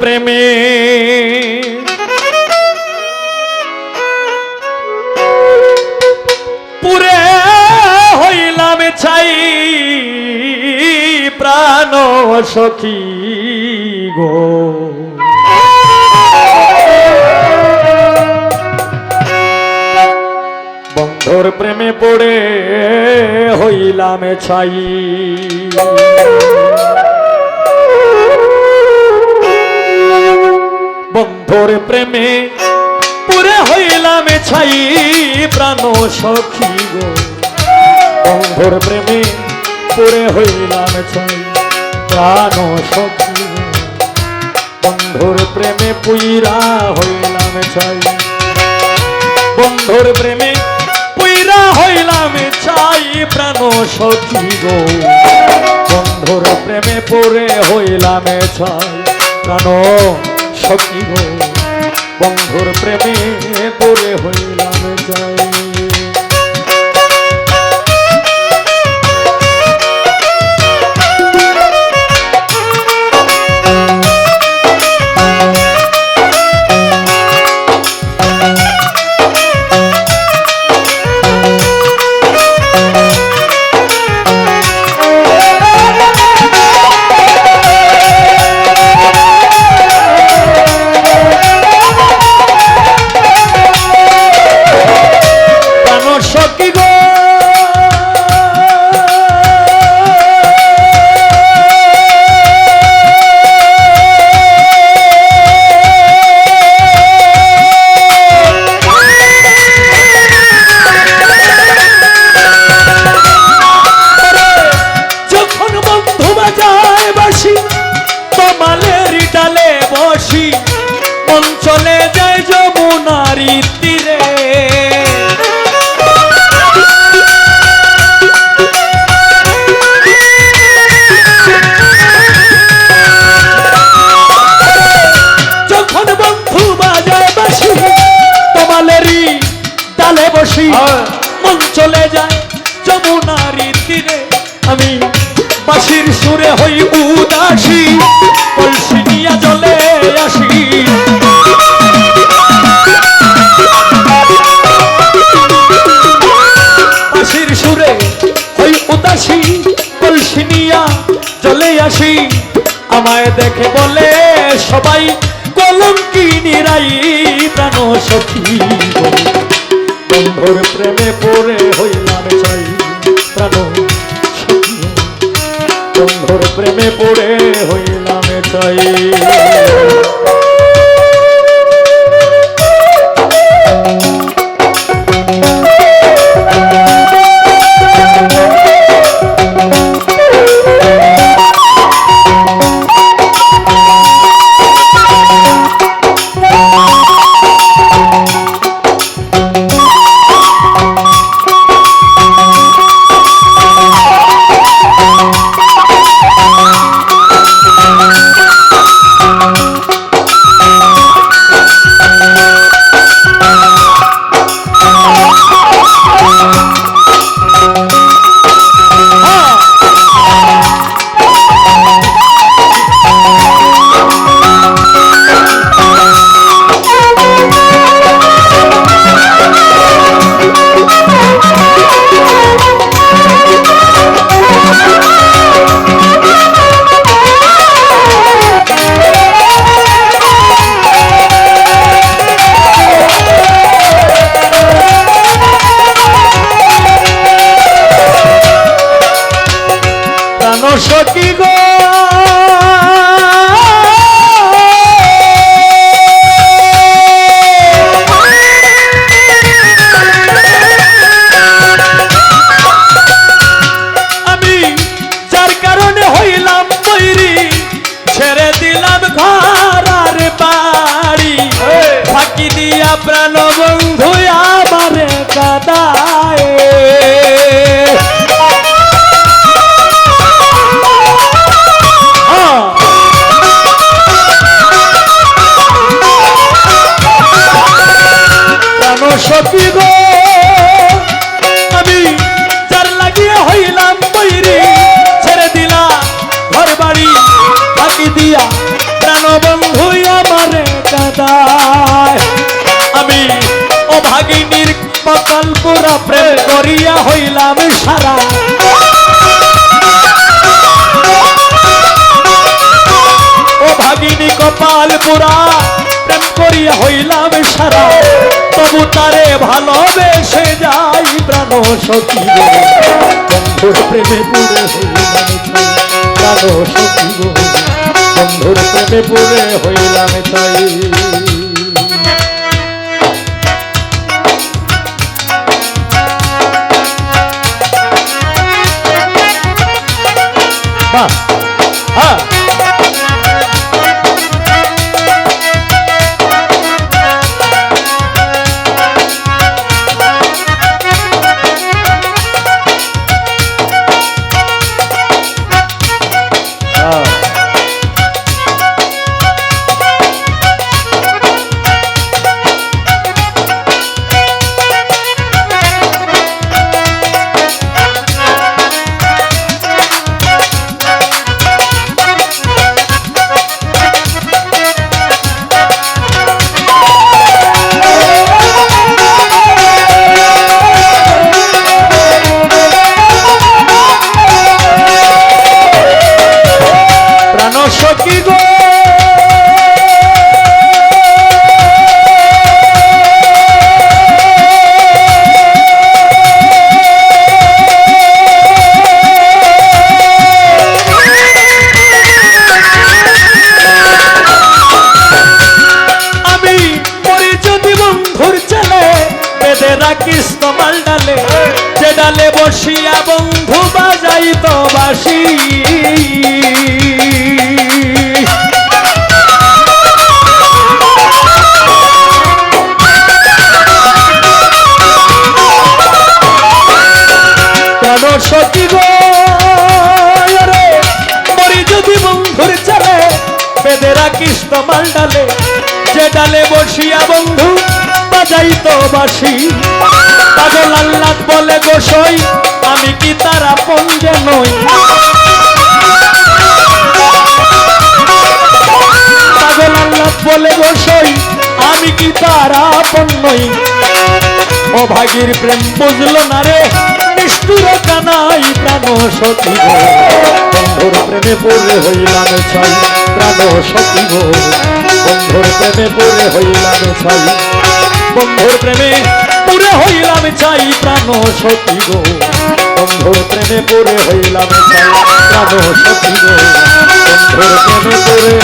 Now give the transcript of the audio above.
প্রেমে। পুরে হইলাম ছাই প্রাণ সখী গো। বন্ধুর প্রেমে পড়ে হইলাম ছাই। বন্ধুর প্রেমে পুরে হইলাম ছাই প্রাণ সখী গো। বন্ধুর প্রেমে পুরে হইলাম ছাই প্রাণ সখী বন্ধুর প্রেমে পুইরা হইলাম ছাই। বন্ধুর প্রেমে পুইরা হইলাম চাই প্রাণ সখী গো। বন্ধুর প্রেমে পড়ে হইলাম ছাই প্রাণ সখী গো বন্ধুর প্রেমে পড়ে হইলাম বসি মন চলে যায় যমুনারি তীরে। আমি বাসির সুরে হই উদাসী। কলসি নিয়া চলে আসি। বাসির সুরে হই উদাসী। কলসি নিয়া চলে আসি। আমায় দেখে বলে সবাই কলঙ্কি নিরাই প্রাণ সখী। বন্ধুর প্রেমে পড়ে হইলাম চাই প্রাণ বন্ধুর প্রেমে পড়ে হইলাম চাই। প্রাণ পুরা প্রেম করিয়া হইলাম সারা। ও ভাগিনী কপাল পুরা প্রেম করিয়া হইলাম সারা। তবু তারে ভালোবেসে যাই প্রাণ সখী বন্ধুর প্রেমে পুরে হইলাম প্রাণ সখী বন্ধুর প্রেমে পুরে হইলাম চাই বসিয়া বন্ধু বাজাই তো বাসি সখী গো? মরি যদি বন্ধুর রাখিস তোমার ডালে যে ডালে বসিয়া বন্ধু, বাজাই তো বাসি পাগল আল্লাহ বলে গোসই আমি কি তার যে নই? পাগল আল্লাহ বলে গোসই আমি কি তার আপন নই? ও ভাগির প্রেম বুঝলো না রে, নিষ্ঠুর কানাই প্রাণ সতী বন্ধুর প্রেমে পড়ে হইলাম ছাই প্রাণ সতী বন্ধুর প্রেমে পুরে হইলাম ছাই। বন্ধুর প্রেমে পুরে হইলাম চাই প্রাণ সতী গো। বন্ধুর প্রেমে পুরে হইলাম চাই প্রাণ সতী বন্ধুর প্রেমে পুরে